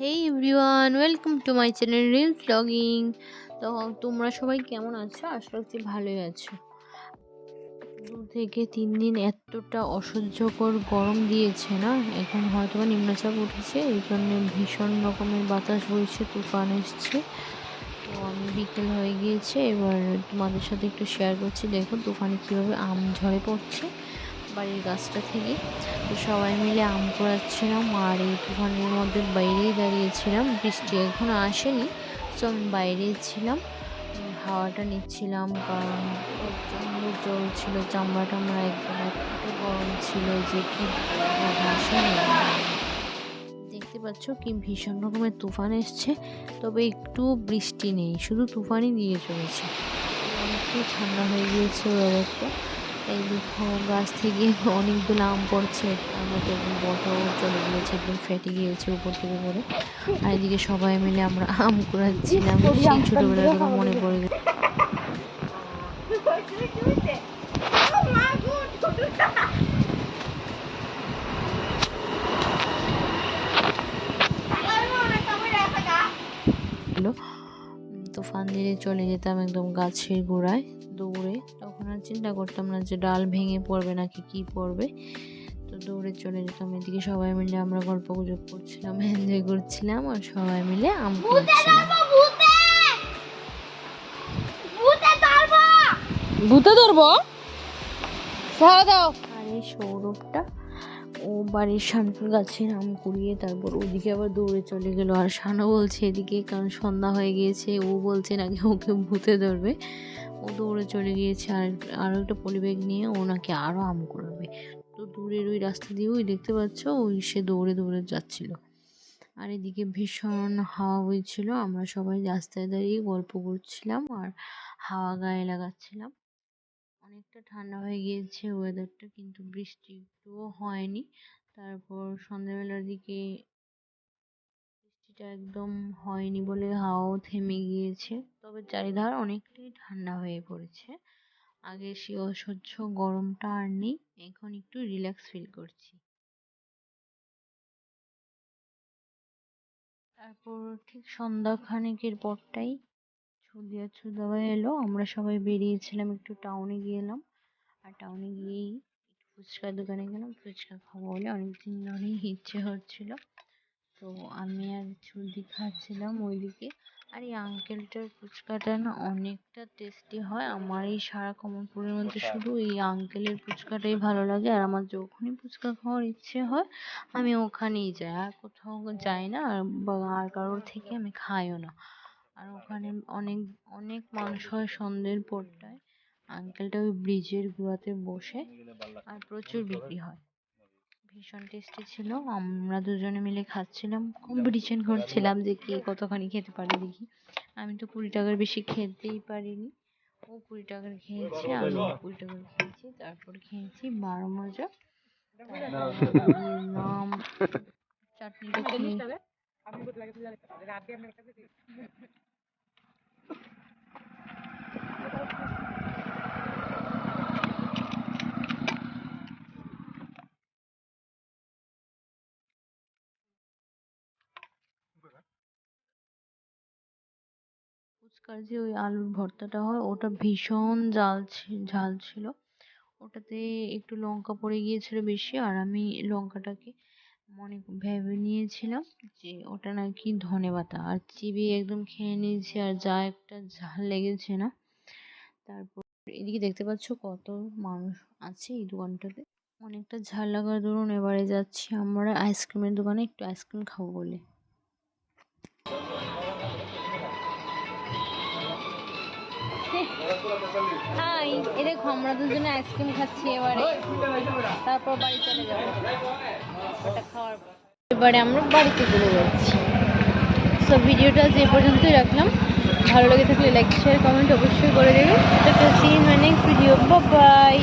Hey everyone welcome to my channel reel blogging তো তোমরা সবাই কেমন আছো? আশা করছি ভালোই আছো। দু থেকে তিন দিন এতটা অসহ্যকর গরম দিয়েছে না? এখন হয়তো বা নিম্নচাপ উঠেছে, এই জন্য ভীষণ রকমের বাতাস বইছে, তুফান এসছে। তো আমি বিকেল হয়ে গিয়েছে, এবার তোমাদের সাথে একটু শেয়ার করছি। দেখো, তুফানে কীভাবে আম ঝরে পড়ছে। বাড়ির গাছটা থেকে। তো সবাই মিলে আম কুড়াচ্ছিলাম আর এই তুফানের মধ্যে বাইরেই দাঁড়িয়েছিলাম। বৃষ্টি এখনও আসেনি, তো আমি বাইরেই ছিলাম। হাওয়াটা নিচ্ছিলাম কারণ প্রচণ্ড জল ছিল চামড়া টামড়া একদম এত গরম ছিল যে কি দেখতে পাচ্ছ কি ভীষণ রকমের তুফান এসছে, তবে একটু বৃষ্টি নেই, শুধু তুফানই দিয়ে চলেছে। অনেকটাই ঠান্ডা হয়ে গিয়েছে ওয়েদারটা এই গাছ থেকে অনেকগুলো আম পড়ছে। তার মধ্যে একদম বড়, চলে গিয়েছে, একদম ফেটে গিয়েছে উপর থেকে পড়ে। আর এদিকে সবাই মিলে আমরা আম কুড়াচ্ছিলাম। সেই ছোটোবেলার কথা মনে পড়ে গেল। উম, তুফান দিলে চলে যেতাম একদম গাছের গোড়ায় দৌড়ে। তখন আর চিন্তা করতাম না যে ডাল ভেঙে পড়বে নাকি কি পড়বে। তো দৌড়ে চলে যেতাম এদিকে সবাই মিলে আমরা গল্প গুজব করছিলাম এনজয় করছিলাম আর সবাই মিলে আম ভূতে ধরবো দাও। আর এই সৌরভটা ও বাড়ির শান্তুর গাছের আম কুড়িয়ে তারপর ওদিকে আবার দৌড়ে চলে গেল। আর শানও বলছে এদিকে, কারণ সন্ধ্যা হয়ে গিয়েছে, ও বলছে নাকি ওকে ভূতে ধরবে। ও দৌড়ে চলে গিয়েছে। আর আরও একটা পলিব্যাগ নিয়ে ও নাকি আরও আম করবে তো দূরের ওই রাস্তা দিয়ে ওই দেখতে পাচ্ছ, ওই সে দৌড়ে দৌড়ে যাচ্ছিল। আর এদিকে ভীষণ হাওয়া বইছিল। আমরা সবাই রাস্তায় দাঁড়িয়ে গল্প করছিলাম আর হাওয়া গায়ে লাগাচ্ছিলাম। অনেকটা ঠান্ডা হয়ে গিয়েছে ওয়েদারটা কিন্তু বৃষ্টি একটুও হয়নি। তারপর সন্ধ্যাবেলার দিকে বৃষ্টিটা একদম হয়নি বলে হাওয়াও থেমে গিয়েছে। তবে চারিধার অনেকটাই ঠান্ডা হয়ে পড়েছে। আগে সে অসহ্য গরমটা আর নেই, এখন একটু রিল্যাক্স ফিল করছি। তারপর ঠিক সন্ধ্যা খানেকের পরটাই আর ছুদাভাই এলো। আমরা সবাই বেরিয়েছিলাম একটু টাউনে গেলাম আর টাউনে গিয়েই একটু ফুচকার দোকানে গেলাম। ফুচকা খাব বলে অনেকদিন ধরেই ইচ্ছে হচ্ছিল। তো আমি আর ছুদি খাচ্ছিলাম ওইদিকে। আর এই আঙ্কেলটার ফুচকাটা না অনেকটা টেস্টি হয়। আমার এই সারা কমলপুরের মধ্যে শুধু এই আঙ্কেলের ফুচকাটাই ভালো লাগে। আর আমার যখনই ফুচকা খাওয়ার ইচ্ছে হয় আমি ওখানেই যাই। আর কোথাও যাই না আর কারোর থেকে আমি খাইও না। আর ওখানে অনেক অনেক মানুষ হয় সন্ধ্যের পরটায় আঙ্কেলটা ওই ব্রিজের গুঁড়াতে বসে আর প্রচুর বিক্রি হয়। ভীষণ টেস্টি ছিল। আমরা দুজনে মিলে খাচ্ছিলাম। কম্পিটিশন করছিলাম যে কে কতখানি খেতে পারে দেখি। আমি তো কুড়ি টাকার বেশি খেতেই পারিনি। ও কুড়ি টাকার খেয়েছে আমি কুড়ি টাকার খেয়েছি, তারপর খেয়েছি বারো মজা। নাম, চাটনিটা ফুচকার যে ওই আলুর ভর্তাটা হয়, ওটা ভীষণ জাল ঝাল ছিল। ওটাতে একটু লঙ্কা পড়ে গিয়েছিল বেশি, আর আমি লঙ্কাটাকে মনে ভেবে নিয়েছিলাম যে ওটা নাকি ধনেপাতা আর চিবিয়ে একদম খেয়ে নিয়েছি, আর যা একটা ঝাল লেগেছে না। তারপর এদিকে দেখতে পাচ্ছ কত মানুষ আছে এই দোকানটাতে। অনেকটা ঝাল লাগার দরুন এবারে যাচ্ছি আমরা আইসক্রিমের দোকানে, একটু আইসক্রিম খাব বলে। হাই এই দেখো আমরা দুজনে আইসক্রিম খাচ্ছি এবারে। তারপর বাড়ি চলে যাব। ওটা খাওয়ার পর। এবারে আমরা বাড়িতে চলে যাচ্ছি। সো ভিডিওটা যে পর্যন্তই রাখলাম। ভালো লেগে থাকলে লাইক শেয়ার কমেন্ট অবশ্যই করে দেবেন তো সিন মানে ভিডিও বাই